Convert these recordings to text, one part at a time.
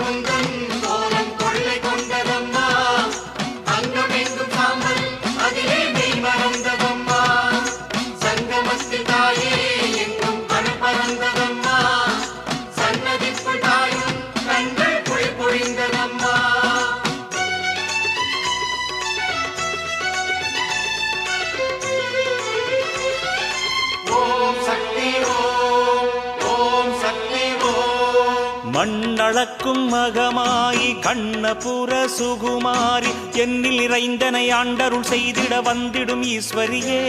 உங்கள் மண்ணளக்கும் மகமாயி கண்ணபுர சுகுமாரி என்னில் இறைந்தனை ஆண்டருள் செய்திட வந்திடும் ஈஸ்வரியே.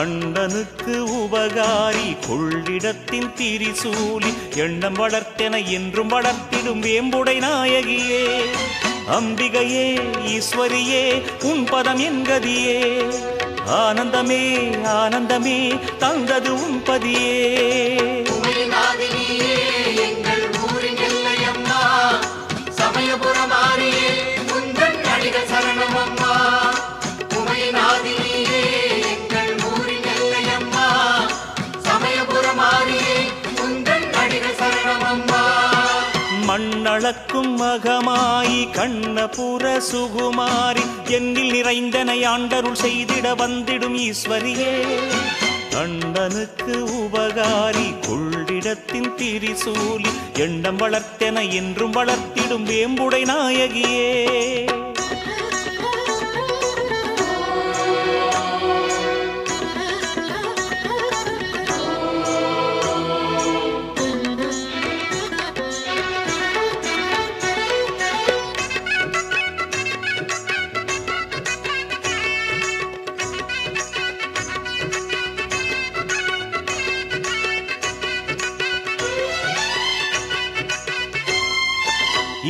அண்டனுக்கு உபகாரி கொள்ளிடத்தின் திரிசூலி எண்ணம் வளர்த்தென என்றும் வளர்த்திடும் வேம்புடை நாயகியே. அம்பிகையே ஈஸ்வரியே உன் பதம் என்கதியே ஆனந்தமே ஆனந்தமே தந்தது உன் பதியே. மண்ணளக்கும் மகமாயி கண்ணபுர சுகுமாரி என்னில் நிறைந்தனை ஆண்டருள் செய்திட வந்திடும் ஈஸ்வரியே. அண்டனுக்கு உபகாரி கொள்ளிடத்தின் திரிசூலி எண்ணம் வளர்த்தென என்றும் வளர்த்திடும் வேம்புடை நாயகியே.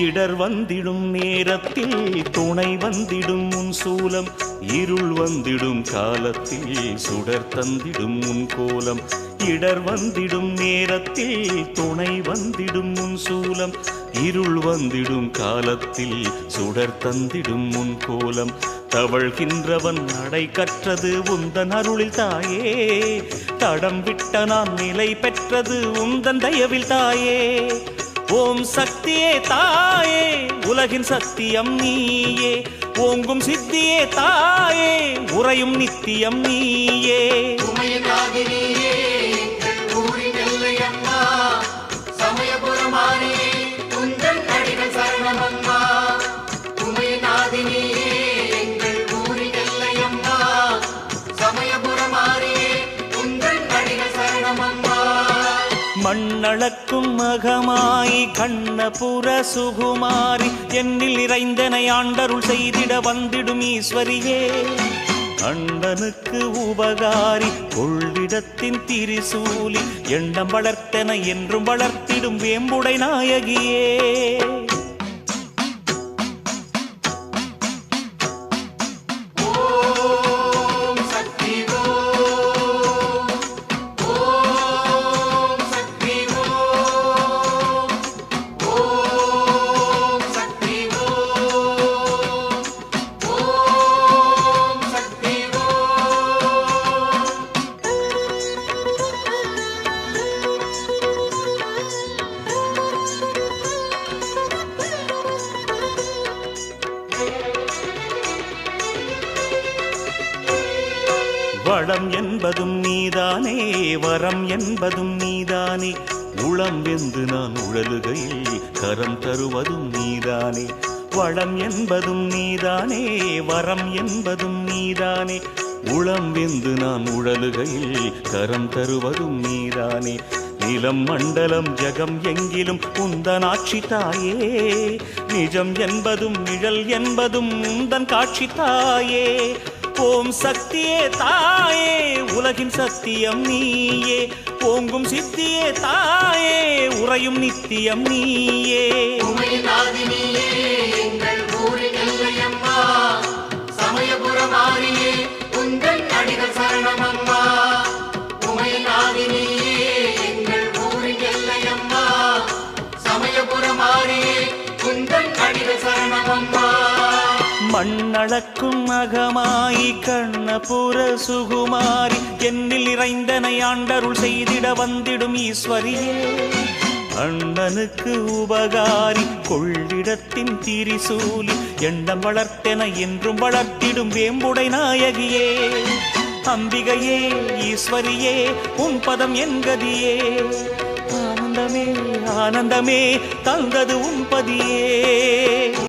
இடர் வந்திடும் நேரத்தில் துணை வந்திடும் உன் சூலம் இருள் வந்திடும் காலத்தில் சுடர் தந்திடும் உன் கோலம். இடர் வந்திடும் நேரத்தில் துணை வந்திடும் உன் சூலம் இருள் வந்திடும் காலத்தில் சுடர் தந்திடும் உன் கோலம். தவழ்கின்றவன் நடை கற்றது உந்தன் அருளில் தாயே. தடம் விட்ட நான் நிலை பெற்றது உந்தன் தயவில் தாயே. ஓம் சக்தியே தாயே உலகின் சத்தியம் நீயே. ஓங்கும் சித்தியே தாயே உறையும் நித்தியம் நீயே. மண்ணளக்கும் மகமாயி கண்ணபுர சுகுமாரி என்னில் இறைந்தனை ஆண்டருள் செய்திட வந்திடும் ஈஸ்வரியே. அண்டனுக்கு உபகாரி கொள்ளிடத்தின் திரிசூலி எண்ணம் வளர்த்தன என்றும் வளர்த்திடும் வேம்புடை நாயகியே. வரம் என்பதும் நீதானே வரம் என்பதும் நீதானே. உளம் வெந்து நான் உழலுகையில் கரம் தருவதும் நீதானே. வளம் என்பதும் நீதானே வரம் என்பதும் நீதானே. உளம் வெந்து நான் உழலுகையில் கரம் தருவதும் நீதானே. நிலம் மண்டலம் ஜகம் எங்கிலும் உந்தன் ஆட்சி தாயே. நிஜம் என்பதும் நிழல் என்பதும் உந்தன் காட்சி தாயே. ஓம் சக்தியே தாயே உலகின் சத்தியம் நீயே. ஓங்கும் சித்தியே தாயே உறையும் நித்தியம் நீயே. மண்ணளக்கும் அகமாயி கண்ணபுர சுகுமாரி என்னில் இறைந்தனை ஆண்டருள் செய்திட வந்திடும் ஈஸ்வரியே. அண்ணனுக்கு உபகாரி கொள்ளிடத்தின் திரிசூலி எண்ணம் வளர்த்தென என்றும் வளர்த்திடும் வேம்புடை நாயகியே. அம்பிகையே ஈஸ்வரியே உன் பதம் என்கதியே ஆனந்தமே ஆனந்தமே தந்தது உன் பதியே.